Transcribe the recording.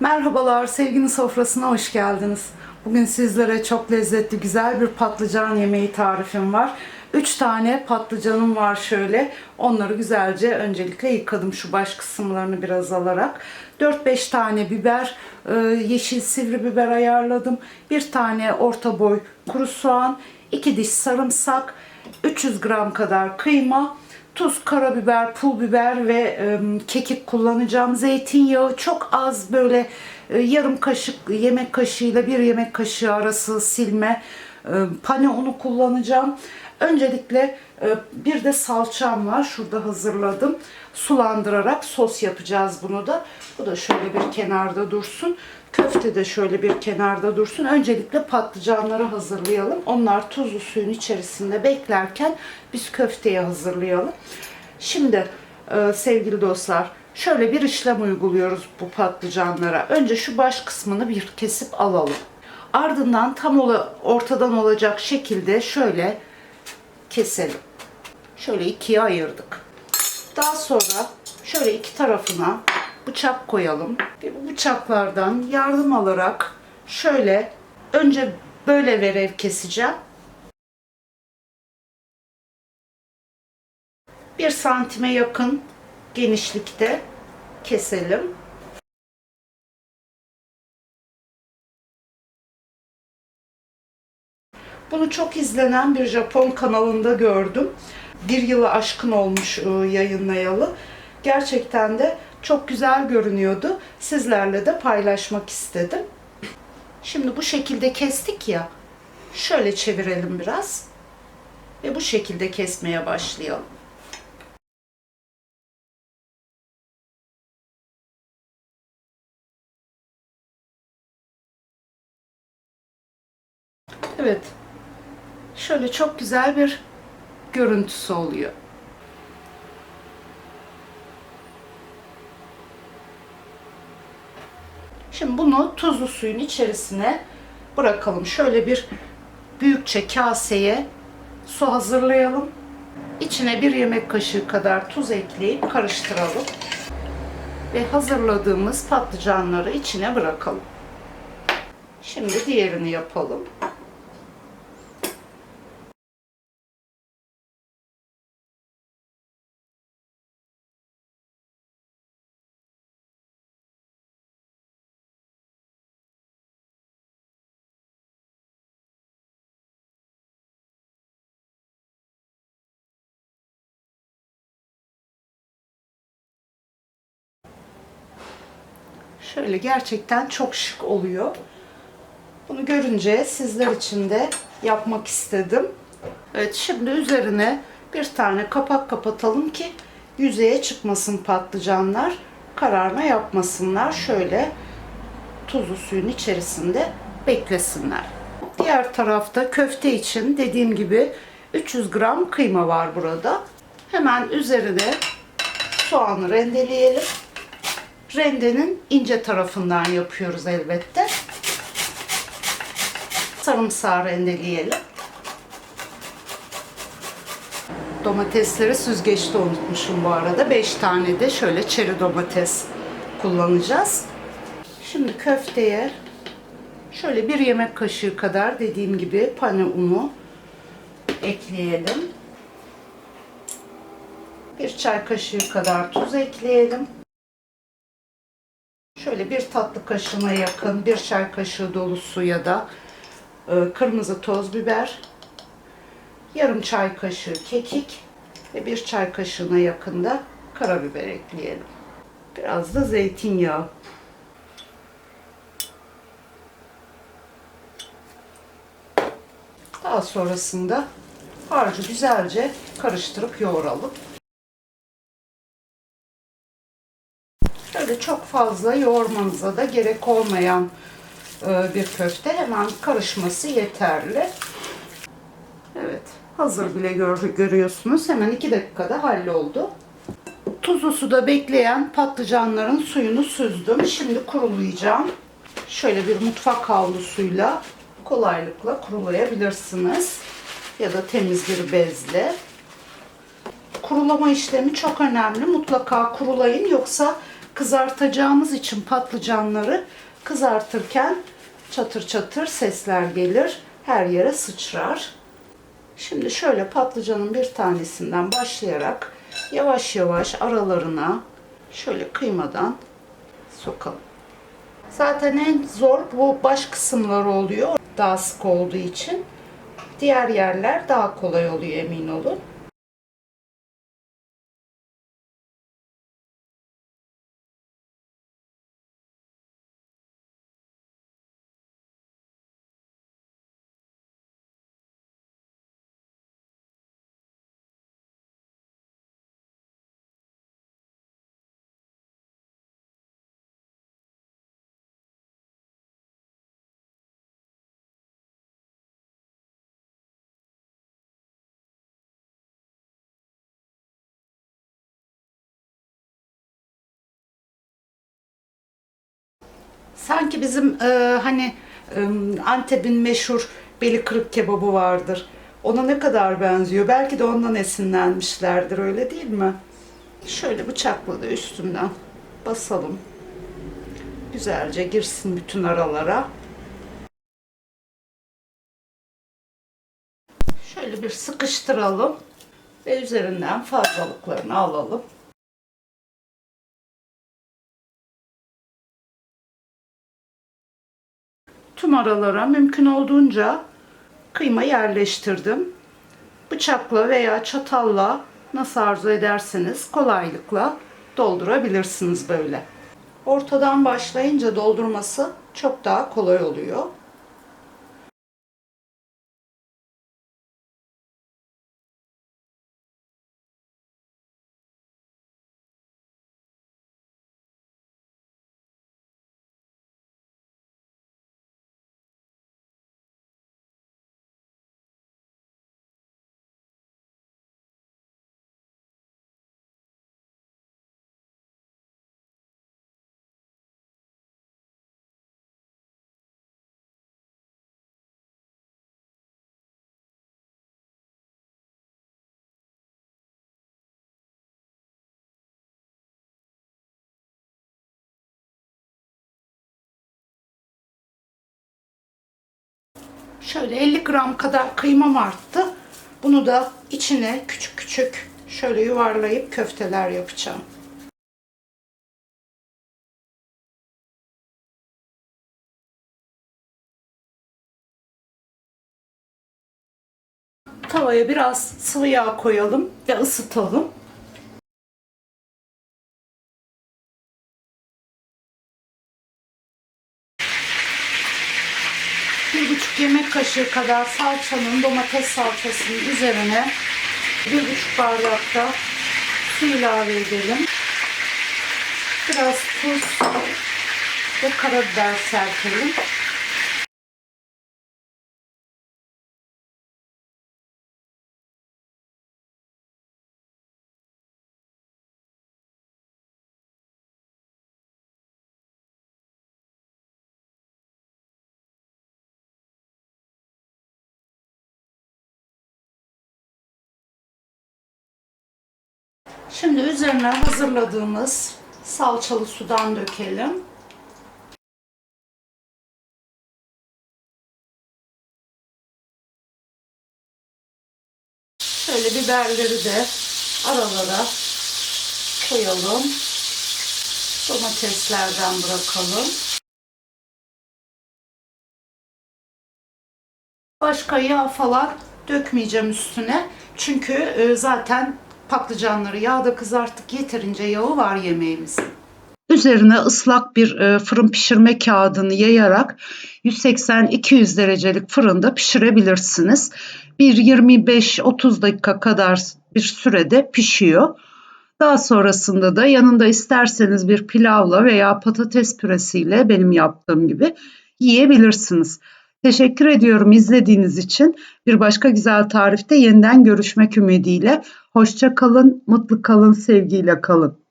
Merhabalar, sevginin sofrasına hoş geldiniz. Bugün sizlere çok lezzetli, güzel bir patlıcan yemeği tarifim var. 3 tane patlıcanım var şöyle. Onları güzelce öncelikle yıkadım şu baş kısımlarını biraz alarak. 4-5 tane biber, e, yeşil sivri biber ayarladım. Bir tane orta boy kuru soğan, 2 diş sarımsak, 300 gram kadar kıyma, tuz, karabiber, pul biber ve e, kekik kullanacağım. Zeytinyağı çok az böyle e, yarım kaşık yemek kaşığıyla bir yemek kaşığı arası silme e, pane unu kullanacağım. Öncelikle e, bir de salçam var. Şurada hazırladım. Sulandırarak sos yapacağız bunu da. Bu da şöyle bir kenarda dursun. Köfte de şöyle bir kenarda dursun. Öncelikle patlıcanları hazırlayalım. Onlar tuzlu suyun içerisinde beklerken biz köfteyi hazırlayalım. Şimdi e, sevgili dostlar şöyle bir işlem uyguluyoruz bu patlıcanlara. Önce şu baş kısmını bir kesip alalım. Ardından tam ola, ortadan olacak şekilde şöyle keselim. Şöyle ikiye ayırdık. Daha sonra şöyle iki tarafına bıçak koyalım. Ve bu bıçaklardan yardım alarak şöyle önce böyle verev keseceğim. Bir santime yakın genişlikte keselim. Bunu çok izlenen bir Japon kanalında gördüm. Bir yılı aşkın olmuş e, yayınlayalı. Gerçekten de çok güzel görünüyordu. Sizlerle de paylaşmak istedim. Şimdi bu şekilde kestik ya. Şöyle çevirelim biraz. Ve bu şekilde kesmeye başlayalım. Evet. Şöyle çok güzel bir görüntüsü oluyor. Şimdi bunu tuzlu suyun içerisine bırakalım. Şöyle bir büyükçe kaseye su hazırlayalım. İçine bir yemek kaşığı kadar tuz ekleyip karıştıralım. Ve hazırladığımız patlıcanları içine bırakalım. Şimdi diğerini yapalım. Şöyle gerçekten çok şık oluyor. Bunu görünce sizler için de yapmak istedim. Evet şimdi üzerine bir tane kapak kapatalım ki yüzeye çıkmasın patlıcanlar. Kararma yapmasınlar. Şöyle tuzlu suyun içerisinde beklesinler. Diğer tarafta köfte için dediğim gibi 300 gram kıyma var burada. Hemen üzerine soğanı rendeleyelim. Rendenin ince tarafından yapıyoruz elbette. Sarımsağı rendeleyelim. Domatesleri süzgeçte unutmuşum bu arada. 5 tane de şöyle çeri domates kullanacağız. Şimdi köfteye şöyle bir yemek kaşığı kadar dediğim gibi pane unu ekleyelim. Bir çay kaşığı kadar tuz ekleyelim. Şöyle bir tatlı kaşığına yakın bir çay kaşığı dolusu ya da e, kırmızı toz biber, yarım çay kaşığı kekik ve bir çay kaşığına yakın da karabiber ekleyelim. Biraz da zeytinyağı. Daha sonrasında harcı güzelce karıştırıp yoğuralım. Şöyle çok fazla yoğurmanıza da gerek olmayan e, bir köfte. Hemen karışması yeterli. Evet. Hazır bile gör, görüyorsunuz. Hemen 2 dakikada halloldu. Tuzlu suda bekleyen patlıcanların suyunu süzdüm. Şimdi kurulayacağım. Şöyle bir mutfak havlusuyla kolaylıkla kurulayabilirsiniz. Ya da temiz bir bezle. Kurulama işlemi çok önemli. Mutlaka kurulayın yoksa kızartacağımız için patlıcanları kızartırken çatır çatır sesler gelir. Her yere sıçrar. Şimdi şöyle patlıcanın bir tanesinden başlayarak yavaş yavaş aralarına şöyle kıymadan sokalım. Zaten en zor bu baş kısımları oluyor. Daha sık olduğu için. Diğer yerler daha kolay oluyor emin olun. Sanki bizim e, hani e, Antep'in meşhur beli kırık kebabı vardır. Ona ne kadar benziyor? Belki de ondan esinlenmişlerdir öyle değil mi? Şöyle bıçakla da üstünden basalım. Güzelce girsin bütün aralara. Şöyle bir sıkıştıralım ve üzerinden fazlalıklarını alalım. Tüm aralara mümkün olduğunca kıyma yerleştirdim. Bıçakla veya çatalla nasıl arzu ederseniz kolaylıkla doldurabilirsiniz böyle. Ortadan başlayınca doldurması çok daha kolay oluyor. Şöyle 50 gram kadar kıymam arttı. Bunu da içine küçük küçük şöyle yuvarlayıp köfteler yapacağım. Tavaya biraz sıvı yağ koyalım ve ısıtalım. bir buçuk yemek kaşığı kadar salçanın domates salçasının üzerine bir buçuk bardakta su ilave edelim. Biraz tuz ve karabiber serpelim. Şimdi üzerine hazırladığımız salçalı sudan dökelim. Şöyle biberleri de aralara koyalım. Domateslerden bırakalım. Başka yağ falan dökmeyeceğim üstüne. Çünkü e, zaten patlıcanları yağda kızarttık yeterince yağı var yemeğimizin. Üzerine ıslak bir e, fırın pişirme kağıdını yayarak 180-200 derecelik fırında pişirebilirsiniz. Bir 25-30 dakika kadar bir sürede pişiyor. Daha sonrasında da yanında isterseniz bir pilavla veya patates püresiyle benim yaptığım gibi yiyebilirsiniz. Teşekkür ediyorum izlediğiniz için. Bir başka güzel tarifte yeniden görüşmek ümidiyle. Hoşça kalın, mutlu kalın, sevgiyle kalın.